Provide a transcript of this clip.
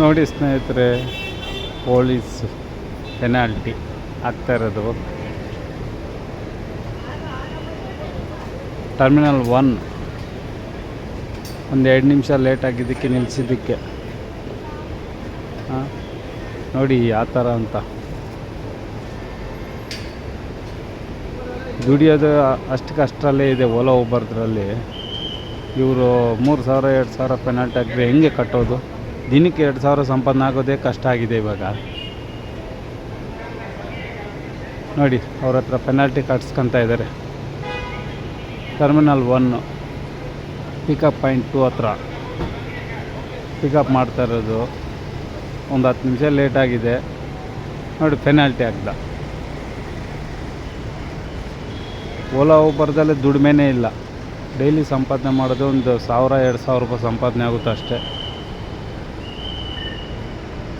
ನೋಡಿ ಸ್ನೇಹಿತರೆ, police penalty ಆಗ್ತಾ ಇರೋದು ಟರ್ಮಿನಲ್ ಒನ್. ಒಂದು ಎರಡು ನಿಮಿಷ ಲೇಟ್ ಆಗಿದ್ದಕ್ಕೆ ನಿಲ್ಲಿಸಿದ್ದಕ್ಕೆ ಹಾಂ, ನೋಡಿ ಆ ಥರ ಅಂತ. ದುಡಿಯೋದು ಅಷ್ಟಕ್ಕೆ ಅಷ್ಟರಲ್ಲೇ ಇದೆ ಓಲಾ ಒಬ್ಬರದ್ರಲ್ಲಿ ಇವರು ಮೂರು ಸಾವಿರ, ಎರಡು ಸಾವಿರ ಪೆನಾಲ್ಟಿ ಹಾಕಿದ್ರೆ ಹೆಂಗೆ ಕಟ್ಟೋದು? ದಿನಕ್ಕೆ ಎರಡು ಸಾವಿರ ಸಂಪಾದನೆ ಆಗೋದೇ ಕಷ್ಟ ಆಗಿದೆ ಇವಾಗ. ನೋಡಿ, ಅವ್ರ ಹತ್ರ ಪೆನಾಲ್ಟಿ ಕಟ್ಸ್ಕೊತಾ ಇದ್ದಾರೆ. Terminal one pickup point two ಹತ್ರ. ಪಿಕಪ್ ಮಾಡ್ತಾ ಇರೋದು. ಒಂದು ಹತ್ತು ನಿಮಿಷ ಲೇಟ್ ಆಗಿದೆ. ನೋಡಿ ಪೆನಾಲ್ಟಿ ಹಾಕ್ದ ಓಲಾ ಊಬರ್ದಲ್ಲೇ ದುಡಿಮೆನೇ ಇಲ್ಲ. ಡೈಲಿ ಸಂಪಾದನೆ ಮಾಡೋದು ಒಂದು ಸಾವಿರ, ಎರಡು ಸಾವಿರ ರೂಪಾಯಿ ಸಂಪಾದನೆ ಆಗುತ್ತೆ ಅಷ್ಟೇ.